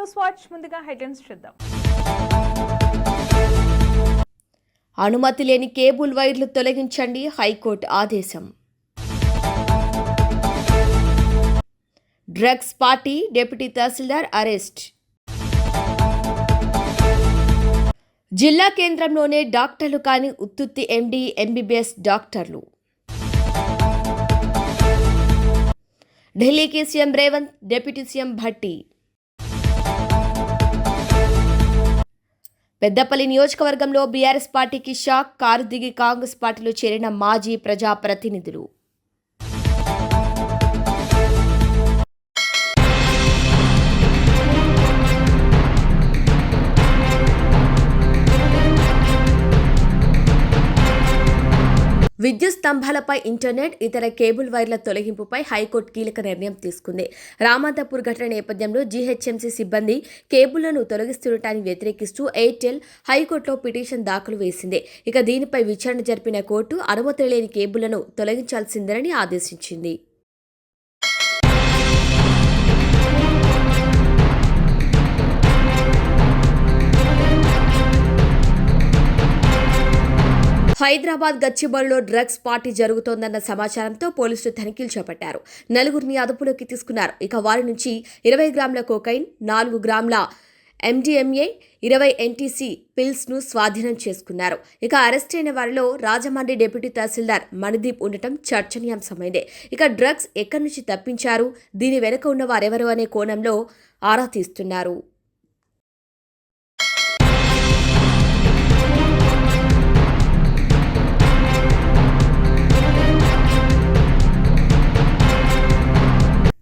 News watch ముందుగా headlines చూద్దాం. అనుమతి లేని కేబుల్ వైర్లు తొలగించండి హైకోర్టు ఆదేశం. డ్రగ్స్ పార్టీ డిప్యూటీ తహసీల్దార్ అరెస్ట్. జిల్లా కేంద్రంలోనే డాక్టర్లు కాని ఉత్తుత్తి ఎండి ఎంబీబీఎస్ డాక్టర్లు. ఢిల్లీకి CM Revanth deputy CM Bhatti. Peddapalli నియోజకవర్గంలో బీఆర్ఎస్ పార్టీకి షాక్ కారు దిగి కాంగ్రెస్ పార్టీలో చేరిన మాజీ ప్రజాప్రతినిధులు. విద్యుత్ స్తంభాలపై ఇంటర్నెట్ ఇతర కేబుల్ వైర్ల తొలగింపుపై హైకోర్టు కీలక నిర్ణయం తీసుకుంది. రామాంతపూర్ ఘటన నేపథ్యంలో జీహెచ్ఎంసీ సిబ్బంది కేబుల్లను తొలగిస్తుండటాన్ని వ్యతిరేకిస్తూ ఎయిర్టెల్ హైకోర్టులో పిటిషన్ దాఖలు వేసింది. ఇక దీనిపై విచారణ జరిపిన కోర్టు అనుమతి లేని కేబుళ్ళను తొలగించాల్సిందేనని ఆదేశించింది. హైదరాబాద్ గచ్చిబౌలిలో డ్రగ్స్ పార్టీ జరుగుతోందన్న సమాచారంతో పోలీసులు తనిఖీలు చేపట్టారు. నలుగురిని అదుపులోకి తీసుకున్నారు. ఇక వారి నుంచి ఇరవై గ్రాముల కోకైన్ నాలుగు గ్రాముల ఎండిఎంఏ ఇరవై ఎన్టీసీ పిల్స్ను స్వాధీనం చేసుకున్నారు. ఇక అరెస్ట్ అయిన వారిలో రాజమండ్రి డిప్యూటీ తహసీల్దార్ మణిదీప్ ఉండటం చర్చనీయాంశమైందే. ఇక డ్రగ్స్ ఎక్కడి నుంచి తప్పించారు? దీని వెనుక ఉన్న వారెవరు అనే కోణంలో ఆరా తీస్తున్నారు.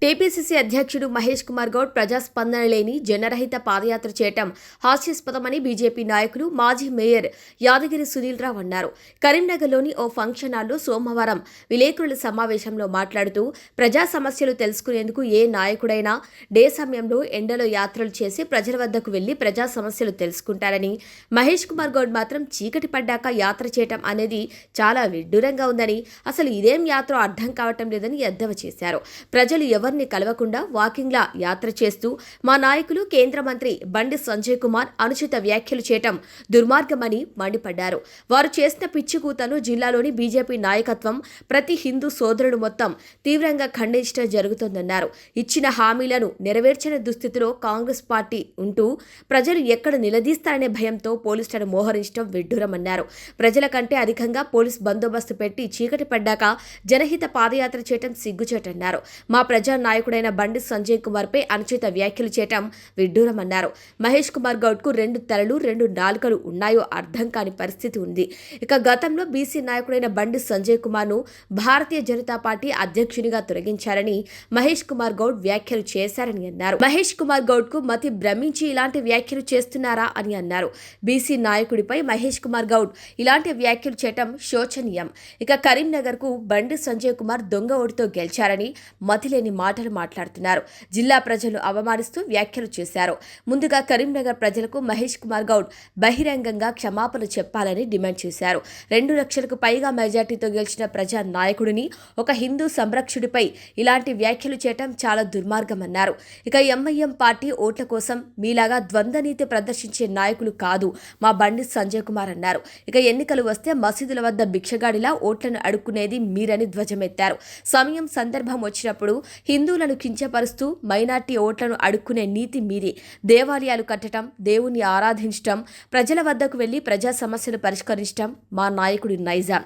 టీపీసీసీ అధ్యక్షుడు మహేష్ కుమార్ గౌడ్ ప్రజాస్పందన లేని జనరహిత పాదయాత్ర చేయటం హాస్యాస్పదమని బీజేపీ నాయకులు మాజీ మేయర్ యాదగిరి సునీల్ రావు అన్నారు. కరీంనగర్లోని ఓ ఫంక్షన్ హాల్లో సోమవారం విలేకరుల సమావేశంలో మాట్లాడుతూ ప్రజా సమస్యలు తెలుసుకునేందుకు ఏ నాయకుడైనా డే సమయంలో ఎండలో యాత్రలు చేసి ప్రజల వద్దకు వెళ్ళి ప్రజా సమస్యలు తెలుసుకుంటారని మహేష్ కుమార్ గౌడ్ మాత్రం చీకటి పడ్డాక యాత్ర చేయటం అనేది చాలా విడ్డూరంగా ఉందని అసలు ఇదేం యాత్ర అర్థం కావటం లేదని ఎద్దవ చేశారు. ప్రజలు ఎవరు ఎవరిని కలవకుండా వాకింగ్లా యాత్ర చేస్తూ మా నాయకులు కేంద్ర మంత్రి బండి సంజయ్ కుమార్ అనుచిత వ్యాఖ్యలు చేయటం దుర్మార్గమని మండిపడ్డారు. వారు చేసిన పిచ్చికూతను జిల్లాలోని బీజేపీ నాయకత్వం ప్రతి హిందూ సోదరుడు మొత్తం తీవ్రంగా ఖండించడం జరుగుతోందన్నారు. ఇచ్చిన హామీలను నెరవేర్చని దుస్థితిలో కాంగ్రెస్ పార్టీ ఉంటూ ప్రజలు ఎక్కడ నిలదీస్తారనే భయంతో పోలీసులను మోహరించడం విడ్డూరమన్నారు. ప్రజల కంటే అధికంగా పోలీస్ బందోబస్తు పెట్టి చీకటి పడ్డాక జనహిత పాదయాత్ర చేయటం సిగ్గుచేటన్నారు. మా ప్రజా నాయకుడైన బండి సంజయ్ కుమార్ పై అనుచిత వ్యాఖ్యలు చేయటం విడ్డూరమన్నారు. మహేష్ కుమార్ గౌడ్కు రెండు తలలు రెండు నాలుకలు ఉన్నాయో అర్థం కాని పరిస్థితి ఉంది. ఇక గతంలో బీసీ నాయకుడైన బండి సంజయ్ కుమార్ను భారతీయ జనతా పార్టీ అధ్యక్షునిగా తొలగించారని మహేష్ కుమార్ గౌడ్ వ్యాఖ్యలు చేశారని అన్నారు. మహేష్ కుమార్ గౌడ్కు మతి భ్రమించి ఇలాంటి వ్యాఖ్యలు చేస్తున్నారా అని అన్నారు. బీసీ నాయకుడిపై మహేష్ కుమార్ గౌడ్ ఇలాంటి వ్యాఖ్యలు చేయటం శోచనీయం. ఇక కరీంనగర్కు బండి సంజయ్ కుమార్ దొంగ ఓటుతో గెలిచారని మతిలేని మాటలు మాట్లాడుతున్నారు. జిల్లా ప్రజలు అవమానిస్తూ వ్యాఖ్యలు చేశారు. ముందుగా కరీంనగర్ ప్రజలకు మహేష్ కుమార్ గౌడ్ బహిరంగంగా క్షమాపణ చెప్పాలని డిమాండ్ చేశారు. రెండు లక్షలకు పైగా మెజార్టీతో గెలిచిన ప్రజా నాయకుడిని ఒక హిందూ సంరక్షకుడిపై ఇలాంటి వ్యాఖ్యలు చేయటం చాలా దుర్మార్గమన్నారు. ఇక ఎంఐఎం పార్టీ ఓట్ల కోసం మీలాగా ద్వంద్వనీతి ప్రదర్శించే నాయకులు కాదు మా బండి సంజయ్ కుమార్ అన్నారు. ఇక ఎన్నికలు వస్తే మసీదుల వద్ద భిక్షగాడిలా ఓట్లను అడుక్కునేది మీరని ధ్వజమెత్తారు. సమయం సందర్భం వచ్చినప్పుడు హిందువులను కించపరుస్తూ మైనార్టీ ఓట్లను అడుక్కునే నీతి మీది. దేవాలయాలు కట్టడం దేవుణ్ణి ఆరాధించటం ప్రజల వద్దకు వెళ్ళి ప్రజా సమస్యలు పరిష్కరించడం మా నాయకుడి నైజాం.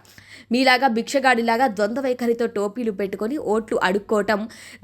మీలాగా భిక్షగాడిలాగా ద్వంద్వ వైఖరితో టోపీలు పెట్టుకొని ఓట్లు అడుక్కోవటం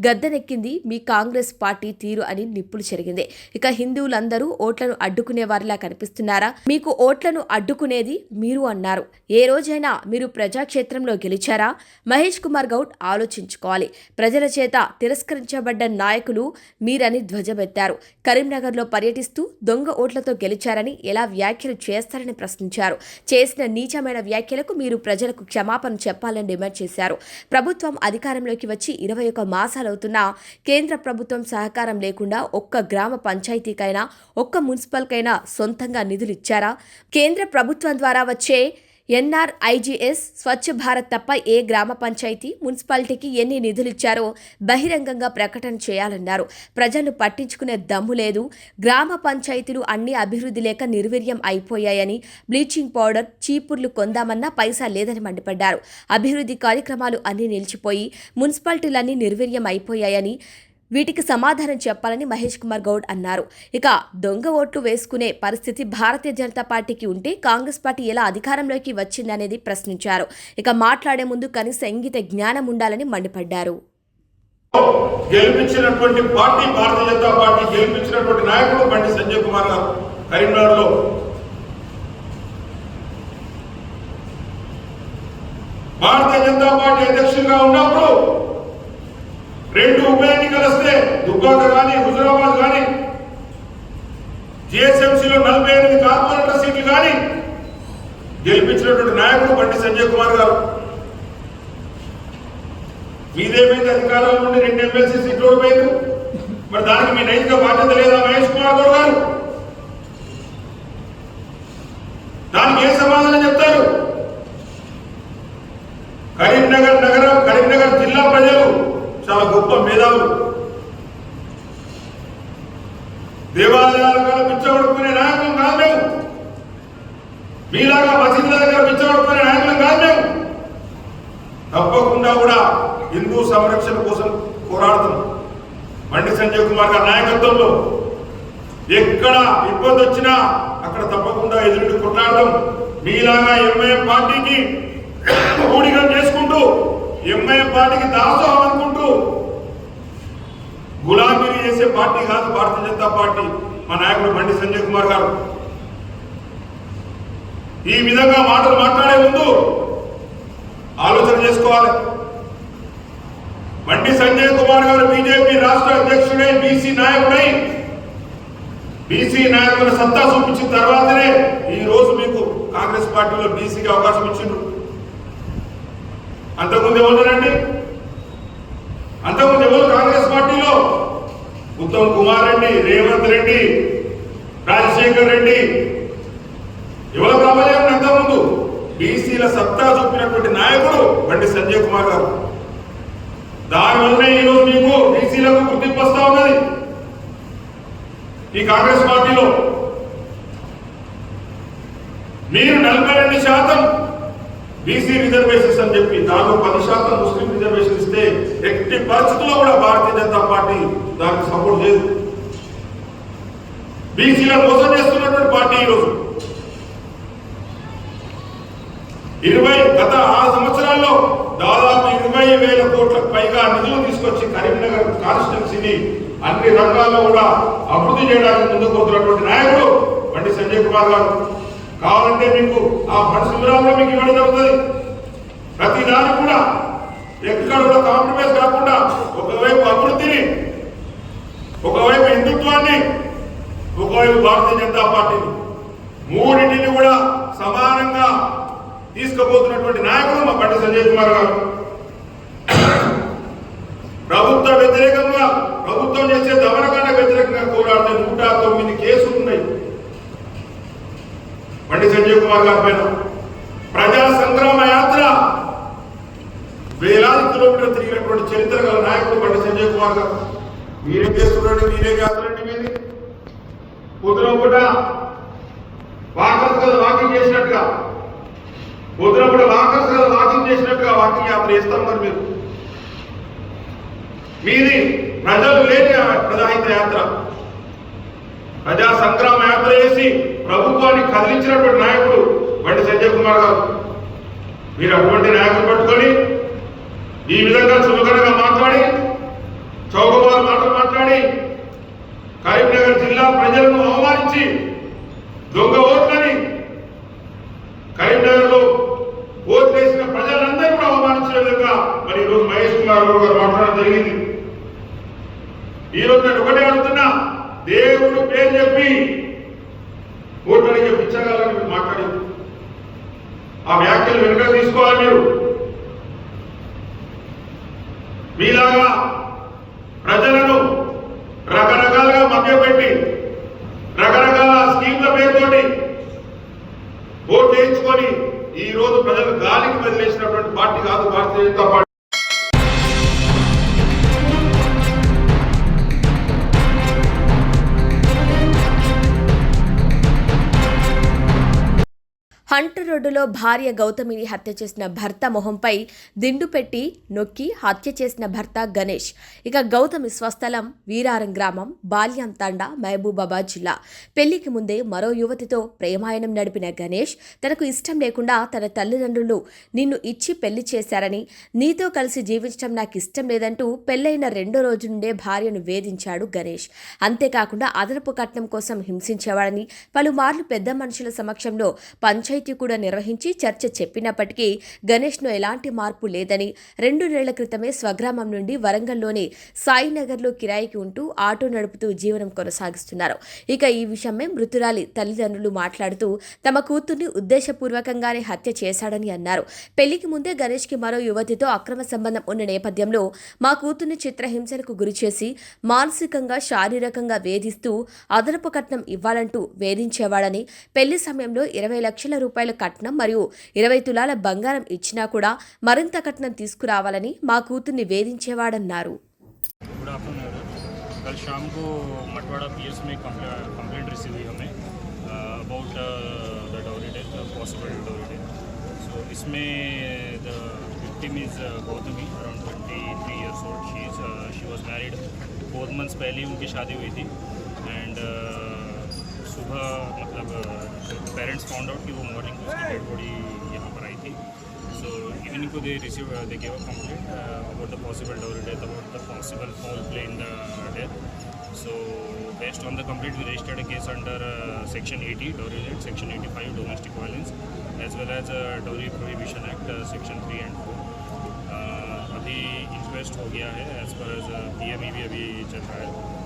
గద్దెనెక్కింది మీ కాంగ్రెస్ పార్టీ తీరు అని నిప్పులు చెరిగింది. ఇక హిందువులందరూ ఓట్లను అడ్డుకునే వారిలా కనిపిస్తున్నారా? మీకు ఓట్లను అడ్డుకునేది మీరు అన్నారు. ఏ రోజైనా మీరు ప్రజాక్షేత్రంలో గెలిచారా? మహేష్ కుమార్ గౌడ్ ఆలోచించుకోవాలి. ప్రజల చేత తిరస్కరించబడ్డ నాయకులు మీరని ధ్వజమెత్తారు. కరీంనగర్లో పర్యటిస్తూ దొంగ ఓట్లతో గెలిచారని ఎలా వ్యాఖ్యలు చేస్తారని ప్రశ్నించారు. చేసిన నీచమైన వ్యాఖ్యలకు మీరు ప్రజలకు క్షమాపణ చెప్పాలని డిమాండ్ చేశారు. ప్రభుత్వం అధికారంలోకి వచ్చి ఇరవై ఒక మాసాలవుతున్నా కేంద్ర ప్రభుత్వం సహకారం లేకుండా ఒక్క గ్రామ పంచాయతీకైనా ఒక్క మున్సిపల్కైనా సొంతంగా నిధులు ఇచ్చారా? కేంద్ర ప్రభుత్వం ద్వారా వచ్చే ఎన్ఆర్ఐజీఎస్ స్వచ్ఛ భారత్ తప్ప ఏ గ్రామ పంచాయతీ మున్సిపాలిటీకి ఎన్ని నిధులిచ్చారో బహిరంగంగా ప్రకటన చేయాలన్నారు. ప్రజలు పట్టించుకునే దమ్ము లేదు. గ్రామ పంచాయతీలు అన్ని అభివృద్ధి లేక నిర్వీర్యం అయిపోయాయని బ్లీచింగ్ పౌడర్ చీపుర్లు కొందామన్నా పైసా లేదని మండిపడ్డారు. అభివృద్ధి కార్యక్రమాలు అన్నీ నిలిచిపోయి మున్సిపాలిటీలన్నీ నిర్వీర్యం అయిపోయాయని వీటికి సమాధానం చెప్పాలని మహేష్ కుమార్ గౌడ్ అన్నారు. ఇక దొంగ ఓట్లు వేసుకునే పరిస్థితి భారతీయ జనతా పార్టీకి ఉంటే కాంగ్రెస్ పార్టీ ఎలా అధికారంలోకి వచ్చిందనేది ప్రశ్నించారు. ఇక మాట్లాడే ముందు కనీస ఇంగిత జ్ఞానం ఉండాలని మండిపడ్డారు. గెలిపించినటువంటి పార్టీ భారతీయ జనతా పార్టీ గెలిపించినటువంటి నాయకుడు బండి సంజయ్ కుమార్ గారు కరీంనగర్లో. భారతీయ జనతా పార్టీ అధ్యక్షుడిగా ఉన్నప్పుడు రెండు ఉప ఎన్నికలు వస్తే దుబ్బాక కానీ హుజురాబాద్ కానీ జిఎస్ఎంసీలో నలభై ఎనిమిది కార్పొరేటర్ సీట్లు కానీ గెలిపించినటువంటి నాయకుడు బండి సంజయ్ కుమార్ గారు మీదేమైంది అధికారంలో నుండి రెండు ఎమ్మెల్సీ సీట్లు ఓడిపోయింది మరి దానికి మీ నైతిక బాధ్యత లేదా మహేష్ కుమార్ గౌడ్ గారు దానికి ఏ సమాధానం చెప్తారు కరీంనగర్ నగరం కరీంనగర్ జిల్లా ప్రజలు చాలా గొప్ప మేధావులు. దేవాలయాలుగా కాడ పిచ్చగొడుకునే నాయకులు కాదు మేము. మీలాగా మసీదులాగా దగ్గర పిచ్చగొడుకునే నాయకులు కాదు మేము. తప్పకుండా కూడా హిందూ సంరక్షణ కోసం పోరాడుతున్నాం బండి సంజయ్ కుమార్ గారి నాయకత్వంలో ఎక్కడ ఇబ్బంది వచ్చినా అక్కడ తప్పకుండా ఎదురు కొట్లాడడం మీలాగా ఎంఐఎం పార్టీకి ఊడిగం చేసుకుంటూ ఎంఐఎం పార్టీకి దాసోహం అనుకుంటూ గులాబీలు చేసే పార్టీ కాదు భారతీయ జనతా పార్టీ మా నాయకుడు బండి సంజయ్ కుమార్ గారు. ఈ విధంగా మాటలు మాట్లాడే ముందు ఆలోచన చేసుకోవాలి. బండి సంజయ్ కుమార్ గారు బీజేపీ రాష్ట్ర అధ్యక్షుడై బీసీ నాయకుడై. బీసీ నాయకుల సత్తా చూపించిన తర్వాతనే ఈ రోజు మీకు కాంగ్రెస్ పార్టీలో బీసీకి అవకాశం ఇచ్చిండ్రు. అంతకుముందు ఎవరున్నారండి అంతకుముందు ఎవరు కాంగ్రెస్ పార్టీలో? ఉత్తమ్ కుమార్ రెడ్డి రేవంత్ రెడ్డి రాజశేఖర్ రెడ్డి. ఎవరు ప్రాబల్యం అంతకుముందు? బీసీల సత్తా చూపినటువంటి నాయకుడు బండి సంజయ్ కుమార్ గారు. దానివల్లనే ఈరోజు మీకు బీసీలకు గుర్తింపు వస్తా ఉన్నది. ఈ కాంగ్రెస్ పార్టీలో మీరు నలభై రెండు శాతం బీసీ రిజర్వేషన్స్ అని చెప్పి దానిలో పది శాతం ముస్లిం రిజర్వేషన్ ఇస్తే ఎట్టి పరిస్థితుల్లో కూడా భారతీయ జనతా పార్టీ దానికి సపోర్ట్ లేదు. బీసీల మోసం చేస్తున్నటువంటి పార్టీ ఈరోజు. ఇరవై గత ఆరు సంవత్సరాల్లో దాదాపు ఇరవై వేల కోట్లకు పైగా నిధులు తీసుకొచ్చి కరీంనగర్ కాన్స్టిట్యున్సీని అన్ని రంగాల్లో కూడా అభివృద్ధి చేయడానికి ముందుకు పోతున్నటువంటి నాయకుడు బండి సంజయ్ కుమార్ గారు. కావాలంటే మీకు ఆ పరిశుభ్రంలో మీకు ఇవ్వడం జరుగుతుంది. ప్రతి దానికి కూడా ఎక్కడ కూడా కాంప్రమైజ్ కాకుండా ఒకవైపు అభివృద్ధిని ఒకవైపు హిందుత్వాన్ని ఒకవైపు భారతీయ జనతా పార్టీని మూడింటిని కూడా సమానంగా తీసుకుపోతున్నటువంటి నాయకుడు మా బండి సంజయ్ కుమార్ గారు. ప్రభుత్వ వ్యతిరేకంగా ప్రభుత్వం చేసే దమనకాండ వ్యతిరేకంగా పోరాడుతున్న నూట తొమ్మిది కేసులు బండి సంజీవ్ కుమార్ గారి పైన. ప్రజా సంగ్రామ యాత్ర. వేలాది కిలోమీటర్లు తిరిగినటువంటి చరిత్ర గల నాయకుడు బండి సంజయ్ కుమార్ గారు. మీరేం చేస్తున్నాడు మీరే యాత్ర మీది? పొద్దున పూట వాకర్స్ కదా వాకింగ్ చేసినట్టుగా. పొద్దున పూట వాకర్స్ కదా వాకింగ్ చేసినట్టుగా వాకింగ్ యాత్ర చేస్తారు మరి మీరు. మీది ప్రజలు లేని ప్రజాహిత యాత్ర. ప్రజా సంగ్రామ యాత్ర చేసి ప్రభుత్వాన్ని కదిలించినటువంటి నాయకుడు బండి సంజయ్ కుమార్ గారు. మీరు అటువంటి నాయకులు పట్టుకొని ఈ విధంగా చులకనగా మాట్లాడి చౌకబారు మాటలు మాట్లాడి కరీంనగర్ జిల్లా ప్రజలను అవమానించి దొంగ ఓట్లని కరీంనగర్లో ఓట్లు వేసిన ప్రజలందరూ కూడా అవమానించే విధంగా మరి ఈరోజు మహేష్ కుమార్ గారు మాట్లాడడం జరిగింది. ఈ నేను ఒకటే అడుగుతున్నా దేవుడు పేరు చెప్పి ఓట్లని చెప్పించగలని మీరు మాట్లాడి ఆ వ్యాఖ్యలు వెనుక తీసుకోవాలి మీరు. మీలాగా ప్రజలను రకరకాలుగా మభ్యపెట్టి రకరకాల స్కీమ్ల పేరుతోటి ఓట్లు వేయించుకొని ఈ రోజు ప్రజలు గాలికి వదిలేసినటువంటి పార్టీ కాదు భారతీయ జనతా పార్టీ. హంటర్ రోడ్డులో భార్య గౌతమిని హత్య చేసిన భర్త మొహంపై దిండు పెట్టి నొక్కి హత్య చేసిన భర్త గణేష్. ఇక గౌతమి స్వస్థలం వీరారం గ్రామం బాల్యం తండా మహబూబాబాద్ జిల్లా. పెళ్ళికి ముందే మరో యువతితో ప్రేమాయణం నడిపిన గణేష్ తనకు ఇష్టం లేకుండా తన తల్లిదండ్రులు నిన్ను ఇచ్చి పెళ్ళి చేశారని నీతో కలిసి జీవించడం నాకు ఇష్టం లేదంటూ పెళ్ళైన రెండో రోజు నుండే భార్యను వేధించాడు గణేష్. అంతేకాకుండా అదనపు కట్నం కోసం హింసించేవాడని పలుమార్లు పెద్ద మనుషుల సమక్షంలో పంచాయతీ కూడా నిర్వహించి చర్చ చెప్పినప్పటికీ గణేష్ను ఎలాంటి మార్పు లేదని రెండు నెలల క్రితమే స్వగ్రామం నుండి వరంగల్లోని సాయినగర్లో కిరాయికి ఉంటూ ఆటో నడుపుతూ జీవనం కొనసాగిస్తున్నారు. ఇక ఈ విషయమే మృతురాలి తల్లిదండ్రులు మాట్లాడుతూ తమ కూతుర్ని ఉద్దేశపూర్వకంగానే హత్య చేశాడని అన్నారు. పెళ్ళికి ముందే గణేష్కి మరో యువతితో అక్రమ సంబంధం ఉన్న నేపథ్యంలో మా కూతుర్ని చిత్రహింసలకు గురిచేసి మానసికంగా శారీరకంగా వేధిస్తూ అదనపు కట్నం ఇవ్వాలంటూ వేధించేవాడని పెళ్ళి సమయంలో ఇరవై లక్షల రూపాయలు కట్నం మరియు ఇరవై తులాల బంగారం ఇచ్చినా కూడా మరింత కట్నం తీసుకురావాలని మా కూతుర్ని వేధించేవాడన్నారు गुड आफ्टरनून कल शाम को मटवाड़ा पीएस में कंप्लेंट रिसीव हुई हमें about the dowry death possible dowry death so इसमें the victim is Gautami around twenty three years old she is she was married four months पहले ही उनकी शादी हुई थी एंड सुबह मतलब पेरेंट्स फाउंड आउट कि वो मॉर्निंग उसकी डेड बॉडी यहाँ पर आई थी। सो इवनिंग को they receive they gave a complaint about the possible dowry death about the possible foul play death so based on the complaint we registered case under section eighty dowry death section eighty five domestic violence as well as dowry prohibition act section three and four अभी inquest हो गया है as per as P M E भी अभी चल रहा है।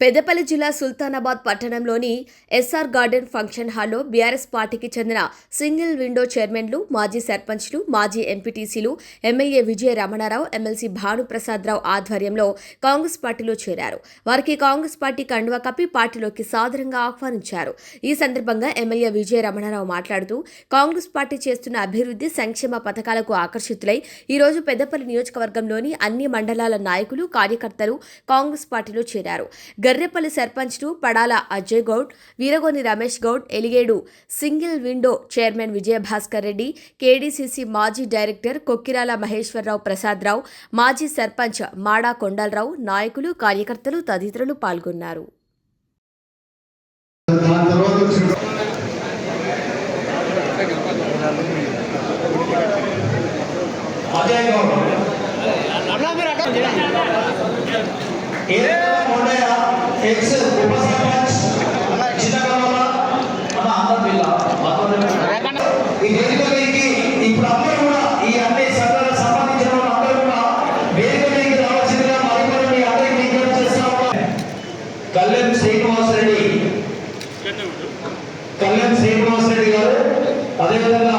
పెద్దపల్లి జిల్లా సుల్తానాబాద్ పట్టణంలోని ఎస్ఆర్ గార్డెన్ ఫంక్షన్ హాల్లో బీఆర్ఎస్ పార్టీకి చెందిన సింగిల్ విండో చైర్మన్లు మాజీ సర్పంచ్లు మాజీ ఎంపీటీసీలు ఎమ్మెల్యే విజయ రమణారావు ఎమ్మెల్సీ భానుప్రసాదరావు ఆధ్వర్యంలో కాంగ్రెస్ పార్టీలో చేరారు. వారికి కాంగ్రెస్ పార్టీ కండువ కప్పి పార్టీలోకి సాదరంగా ఆహ్వానించారు. ఈ సందర్భంగా ఎమ్మెల్యే విజయ రమణారావు మాట్లాడుతూ కాంగ్రెస్ పార్టీ చేస్తున్న అభివృద్ధి సంక్షేమ పథకాలకు ఆకర్షితులై ఈ రోజు పెద్దపల్లి నియోజకవర్గంలోని అన్ని మండలాల నాయకులు కార్యకర్తలు కాంగ్రెస్ పార్టీలో చేరారు. గర్రెపల్లి సర్పంచ్లు Padala Ajay Goud Veeragoni Ramesh Goud Eligedu single window chairman Vijayabhaskar Reddy KDCC మాజీ డైరెక్టర్ కొక్కిరాల మహేశ్వరరావు ప్రసాదరావు మాజీ సర్పంచ్ మాడా కొండలరావు నాయకులు కార్యకర్తలు తదితరులు పాల్గొన్నారు. దాని తర్వాత ఈ వేదిక కళ్యాణ్ శ్రీనివాస్ రెడ్డి. కళ్యాణ్ శ్రీనివాస్ రెడ్డి గారు అదేవిధంగా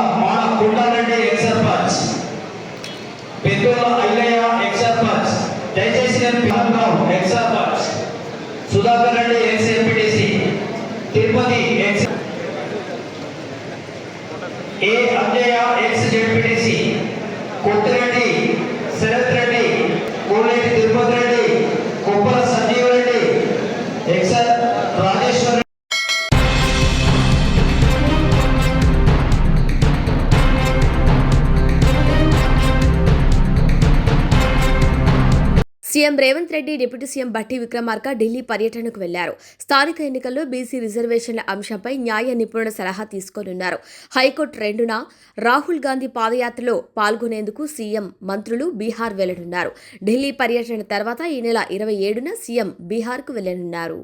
CM Revanth Reddy deputy CM Bhatti Vikramarka Delhi పర్యటనకు వెళ్ళారు. స్థానిక ఎన్నికల్లో బీసీ రిజర్వేషన్ల అంశంపై న్యాయ నిపుణుల సలహా తీసుకోనున్నారు. హైకోర్టు రెండున రాహుల్ గాంధీ పాదయాత్రలో పాల్గొనేందుకు సీఎం మంత్రులు బీహార్ వెళ్ళనున్నారు. ఢిల్లీ పర్యటన తర్వాత ఈ నెల ఇరవై ఏడున సీఎం బీహార్కు వెళ్ళనున్నారు.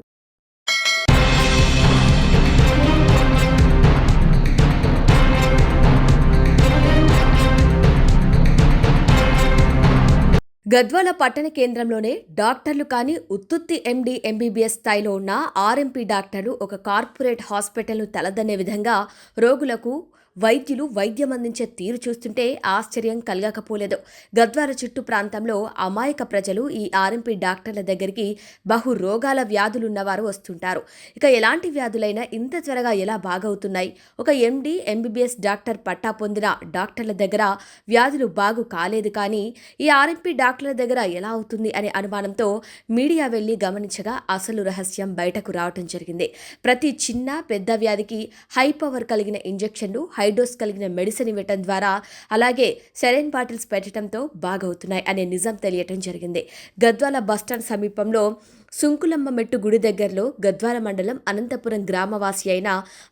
గద్వాల పట్టణ కేంద్రంలోనే డాక్టర్లు కానీ ఉత్తుత్తి ఎండి ఎంబీబీఎస్ స్థాయిలో ఉన్న ఆర్ఎంపీ డాక్టర్లు ఒక కార్పొరేట్ హాస్పిటల్ను తలదన్నే విధంగా రోగులకు వైద్యులు వైద్యం అందించే తీరు చూస్తుంటే ఆశ్చర్యం కలగకపోలేదు. గద్వాల చుట్టు ప్రాంతంలో అమాయక ప్రజలు ఈ ఆర్ఎంపీ డాక్టర్ల దగ్గరికి బహు రోగాల వ్యాధులున్నవారు వస్తుంటారు. ఇక ఎలాంటి వ్యాధులైనా ఇంత త్వరగా ఎలా బాగవుతున్నాయి? ఒక ఎండి ఎంబీబీఎస్ డాక్టర్ పట్టా పొందిన డాక్టర్ల దగ్గర వ్యాధులు బాగు కాలేదు కానీ ఈ ఆర్ఎంపీ డాక్టర్ల దగ్గర ఎలా అవుతుంది అనే అనుమానంతో మీడియా వెళ్ళి గమనించగా అసలు రహస్యం బయటకు రావటం జరిగింది. ప్రతి చిన్న పెద్ద వ్యాధికి హై పవర్ కలిగిన ఇంజెక్షన్లు హైడోస్ కలిగిన మెడిసిన్ ఇవ్వటం ద్వారా అలాగే సెరైన్ బాటిల్స్ పెట్టడంతో బాగవుతున్నాయి అనే నిజం తెలియటం జరిగింది. గద్వాల బస్టాండ్ సమీపంలో సుంకులమ్మ మెట్టు గుడి దగ్గరలో గద్వాల మండలం అనంతపురం గ్రామవాసి అయిన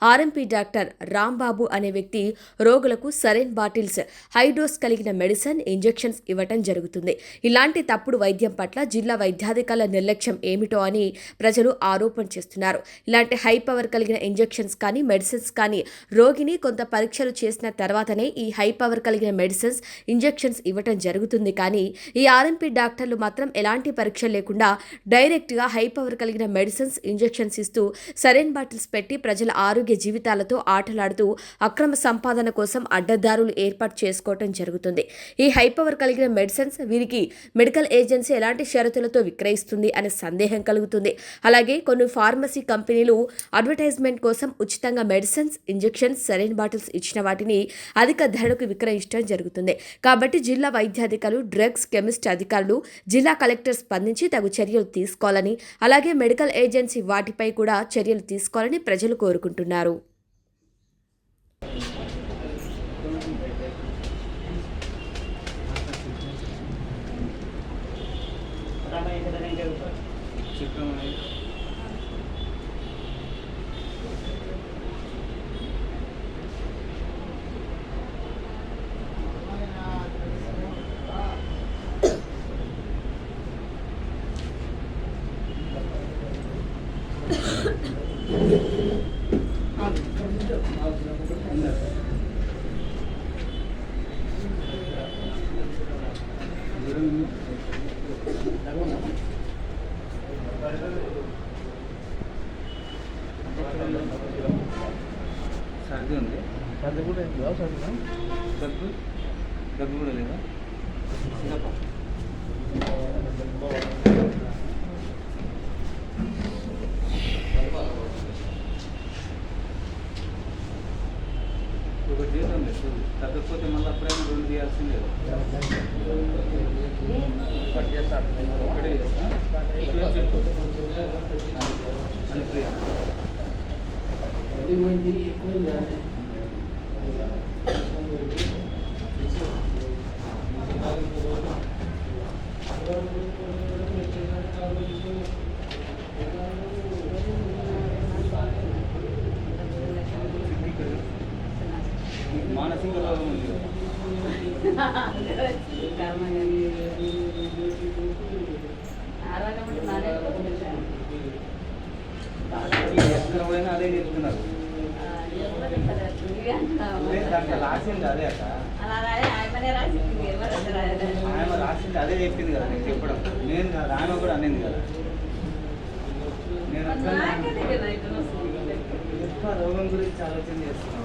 ఆర్ఎంపీ డాక్టర్ రాంబాబు అనే వ్యక్తి రోగులకు సరైన్ బాటిల్స్ హైడోస్ కలిగిన మెడిసిన్ ఇంజెక్షన్స్ ఇవ్వటం జరుగుతుంది. ఇలాంటి తప్పుడు వైద్యం పట్ల జిల్లా వైద్యాధికారుల నిర్లక్ష్యం ఏమిటో అని ప్రజలు ఆరోపణ చేస్తున్నారు. ఇలాంటి హై పవర్ కలిగిన ఇంజెక్షన్స్ కానీ మెడిసిన్స్ కానీ రోగిని కొంత పరీక్షలు చేసిన తర్వాతనే ఈ హై పవర్ కలిగిన మెడిసిన్స్ ఇంజెక్షన్స్ ఇవ్వటం జరుగుతుంది. కానీ ఈ ఆర్ఎంపీ డాక్టర్లు మాత్రం ఎలాంటి పరీక్ష లేకుండా డైరెక్ట్ డైరెక్ట్గా హై పవర్ కలిగిన మెడిసిన్స్ ఇంజెక్షన్స్ ఇస్తూ సరైన బాటిల్స్ పెట్టి ప్రజల ఆరోగ్య జీవితాలతో ఆటలాడుతూ అక్రమ సంపాదన కోసం అడ్డదారులు ఏర్పాటు చేసుకోవటం జరుగుతుంది. ఈ హై పవర్ కలిగిన మెడిసిన్స్ వీరికి మెడికల్ ఏజెన్సీ ఎలాంటి షరతులతో విక్రయిస్తుంది అనే సందేహం కలుగుతుంది. అలాగే కొన్ని ఫార్మసీ కంపెనీలు అడ్వర్టైజ్మెంట్ కోసం ఉచితంగా మెడిసిన్స్ ఇంజెక్షన్స్ సరైన బాటిల్స్ ఇచ్చిన వాటిని అధిక ధరకు విక్రయించడం జరుగుతుంది. కాబట్టి జిల్లా వైద్యాధికారులు డ్రగ్స్ కెమిస్ట్ అధికారులు జిల్లా కలెక్టర్ స్పందించి తగు చర్యలు తీసుకోవాలి తీసుకోవాలని అలాగే మెడికల్ ఏజెన్సీ వాటిపై కూడా చర్యలు తీసుకోవాలని ప్రజలు కోరుకుంటున్నారు. సర్ది ఉంది. సర్ది కూడా దగ్గు దగ్గు కూడా? లేదా? ఇంకా ఒకటి చేద్దాం తగ్గకపోతే మళ్ళీ అప్పుడైనా రెండు తీయాల్సిందే ఒకటి చేస్తాను ఒకటే ఇప్పుడు చెప్పు అని ప్రియ మానసిక రోగం ఉంది కదా. ఎక్కడ పోయినా అదే చెప్తున్నారు అదే దాంట్లో రాసింది అదే అక్క. ఆమె రాసింది అదే చెప్పింది కదా నేను చెప్పడం. నేను కాదు ఆమె కూడా అనేది కదా. నేను ఎక్కువ రోగం గురించి ఆలోచన చేస్తున్నాను.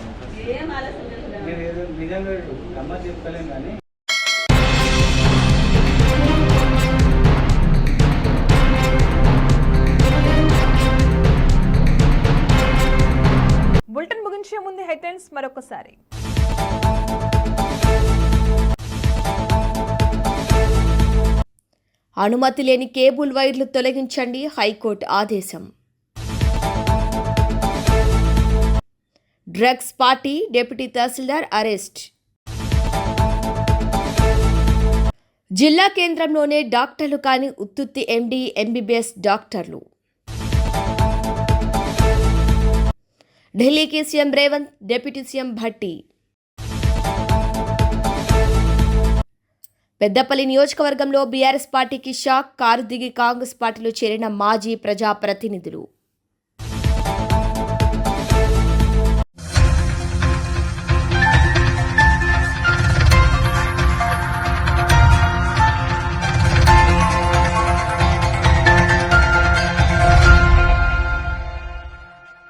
నేను ఏదో నిజంగా గమ్మత్ చెప్తలేను కానీ. బులెటిన్ ముగించే ముందు హెడ్లైన్స్ మరొకసారి. అనుమతి లేని కేబుల్ వైర్లు తొలగించండి హైకోర్టు ఆదేశం. డ్రగ్స్ పార్టీ డిప్యూటీ తహసీల్దార్ అరెస్ట్. జిల్లా కేంద్రంలోనే డాక్టర్లు కాని ఉత్తుత్తి ఎండి ఎంబీబీఎస్ డాక్టర్లు. ఢిల్లీకి CM Revanth deputy CM Bhatti. Peddapalli నియోజకవర్గంలో బీఆర్ఎస్ పార్టీకి షాక్ కారు దిగి కాంగ్రెస్ పార్టీలో చేరిన మాజీ ప్రజాప్రతినిధులు.